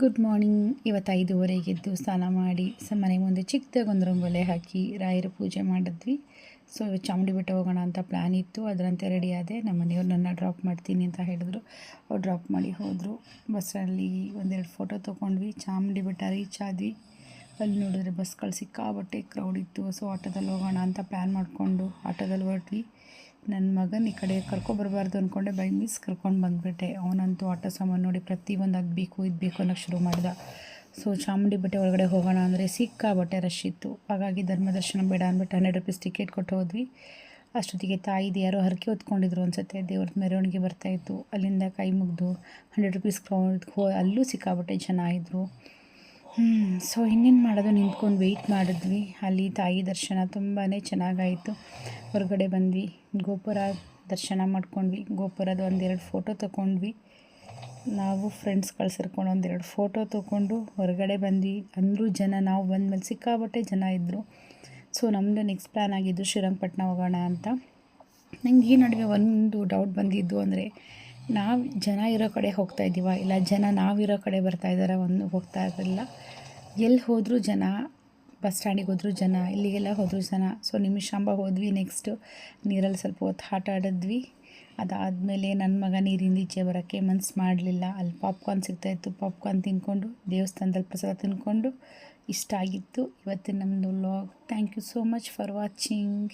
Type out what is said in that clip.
Good morning ಇವತ್ತು ಐದುವರೆಗೆ ಎದ್ದು ಸ್ನಾನ ಮಾಡಿ, ಸ ಮನೆ ಮುಂದೆ ಚಿಕ್ಕದಾಗಿ ಒಂದು ರಂಗೋಲೆ ಹಾಕಿ ರಾಯರ ಪೂಜೆ ಮಾಡಿದ್ವಿ. ಸೊ ಇವತ್ತು ಚಾಮುಂಡಿ ಬೆಟ್ಟ ಹೋಗೋಣ ಅಂತ ಪ್ಲ್ಯಾನ್ ಇತ್ತು. ಅದರಂತೆ ರೆಡಿ ಆದೆ. ನಮ್ಮ ಮನೆಯವ್ರು ನನ್ನ ಡ್ರಾಪ್ ಮಾಡ್ತೀನಿ ಅಂತ ಹೇಳಿದ್ರು. ಅವ್ರು ಡ್ರಾಪ್ ಮಾಡಿ ಹೋದರು. ಬಸ್ಸಲ್ಲಿ ಒಂದೆರಡು ಫೋಟೋ ತೊಗೊಂಡ್ವಿ. ಚಾಮುಂಡಿ ಬೆಟ್ಟ ರೀಚ್ ಆದ್ವಿ. ಅಲ್ಲಿ ನೋಡಿದ್ರೆ ಬಸ್ಗಳು ಸಿಕ್ಕಾಬಟ್ಟೆ ಕ್ರೌಡ್ ಇತ್ತು. ಸೊ ಆಟೋದಲ್ಲಿ ಹೋಗೋಣ ಅಂತ ಪ್ಲ್ಯಾನ್ ಮಾಡಿಕೊಂಡು ಆಟೋದಲ್ಲಿ ಹೊರಟ್ವಿ. ನನ್ನ ಮಗನ ಈ ಕಡೆ ಕರ್ಕೊಬರ್ಬಾರ್ದು ಅಂದ್ಕೊಂಡೆ ಬೈ ಮಿಸ್ ಕರ್ಕೊಂಡು ಬಂದುಬಿಟ್ಟೆ. ಅವನಂತೂ ಆಟ ಸಾಮಾನು ನೋಡಿ ಪ್ರತಿಯೊಂದು ಅದು ಬೇಕು ಇದು ಬೇಕು ಅನ್ನೋಕ್ಕೆ ಶುರು ಮಾಡಿದ. ಸೊ ಚಾಮುಂಡಿ ಬಟ್ಟೆ ಒಳಗಡೆ ಹೋಗೋಣ ಅಂದರೆ ಸಿಕ್ಕಾಬಟ್ಟೆ ರಶ್ ಇತ್ತು. ಹಾಗಾಗಿ ಧರ್ಮದರ್ಶನ ಬೇಡ ಅಂದ್ಬಿಟ್ಟು ಹಂಡ್ರೆಡ್ ರುಪೀಸ್ ಟಿಕೆಟ್ ಕೊಟ್ಟು ಹೋದ್ವಿ. ಅಷ್ಟೊತ್ತಿಗೆ ತಾಯಿದು ಯಾರೋ ಹರಕೆ ಹೊತ್ಕೊಂಡಿದ್ರು ಅನ್ಸುತ್ತೆ. ದೇವ್ರ ಮೆರವಣಿಗೆ ಬರ್ತಾಯಿತ್ತು ಅಲ್ಲಿಂದ ಕೈ ಮುಗಿದು ಹಂಡ್ರೆಡ್ ರುಪೀಸ್ ಹೋ ಅಲ್ಲೂ ಸಿಕ್ಕಾಬಟ್ಟೆ ಜನ ಸೊ ಇನ್ನೇನು ಮಾಡೋದು? ನಿಂತ್ಕೊಂಡು ವೆಯ್ಟ್ ಮಾಡಿದ್ವಿ. ಅಲ್ಲಿ ತಾಯಿ ದರ್ಶನ ತುಂಬಾ ಚೆನ್ನಾಗಾಯಿತು. ಹೊರಗಡೆ ಬಂದ್ವಿ. ಗೋಪುರ ದರ್ಶನ ಮಾಡ್ಕೊಂಡ್ವಿ. ಗೋಪುರದ ಒಂದೆರಡು ಫೋಟೋ ತೊಗೊಂಡ್ವಿ ನಾವು ಫ್ರೆಂಡ್ಸ್ಗಳು ಸೇರ್ಕೊಂಡು ಒಂದೆರಡು ಫೋಟೋ ತೊಗೊಂಡು ಹೊರಗಡೆ ಬಂದ್ವಿ. ಅಂದರೂ ಜನ, ನಾವು ಬಂದಮೇಲೆ ಸಿಕ್ಕಾಬಟ್ಟೆ ಜನ ಇದ್ದರು ಸೊ ನಮ್ಮದು ನೆಕ್ಸ್ಟ್ ಪ್ಲ್ಯಾನ್ ಆಗಿದ್ದು ಶ್ರೀರಂಗಪಟ್ಟಣ ಹೋಗೋಣ ಅಂತ. ನನಗೆ ಈ ನಡುವೆ ಒಂದು ಡೌಟ್ ಬಂದಿದ್ದು ಅಂದರೆ ನಾವು ಜನ ಇರೋ ಕಡೆ ಹೋಗ್ತಾ ಇದ್ದೀವ? ಇಲ್ಲ, ಜನ ನಾವಿರೋ ಕಡೆ ಬರ್ತಾ ಇದ್ದಾರೆ? ಒಂದು ಹೋಗ್ತಾ ಇರಲಿಲ್ಲ ಎಲ್ಲಿ ಹೋದರೂ ಜನ, ಬಸ್ ಸ್ಟ್ಯಾಂಡಿಗೆ ಹೋದರೂ ಜನ, ಇಲ್ಲಿಗೆಲ್ಲ ಹೋದರೂ ಜನ. ಸೊ ನಿಮಿಷಾಂಬ ಹೋದ್ವಿ, ನೆಕ್ಸ್ಟು ನೀರಲ್ಲಿ ಸ್ವಲ್ಪ ಹೊತ್ತು ಆಟ ಆಡಿದ್ವಿ. ಅದಾದಮೇಲೆ ನನ್ನ ಮಗ ನೀರಿಂದ ಈಚೆ ಬರೋಕ್ಕೆ ಮನ್ಸು ಮಾಡಲಿಲ್ಲ. ಅಲ್ಲಿ ಪಾಪ್ಕಾರ್ನ್ ಸಿಗ್ತಾಯಿತ್ತು ಪಾಪ್ಕಾರ್ನ್ ತಿಂದ್ಕೊಂಡು ದೇವಸ್ಥಾನದಲ್ಲಿ ಪ್ರಸಾದ ತಿಂದ್ಕೊಂಡು ಇಷ್ಟ ಆಗಿತ್ತು ಇವತ್ತಿನ ನಮ್ಮದು vlog thank you so much for watching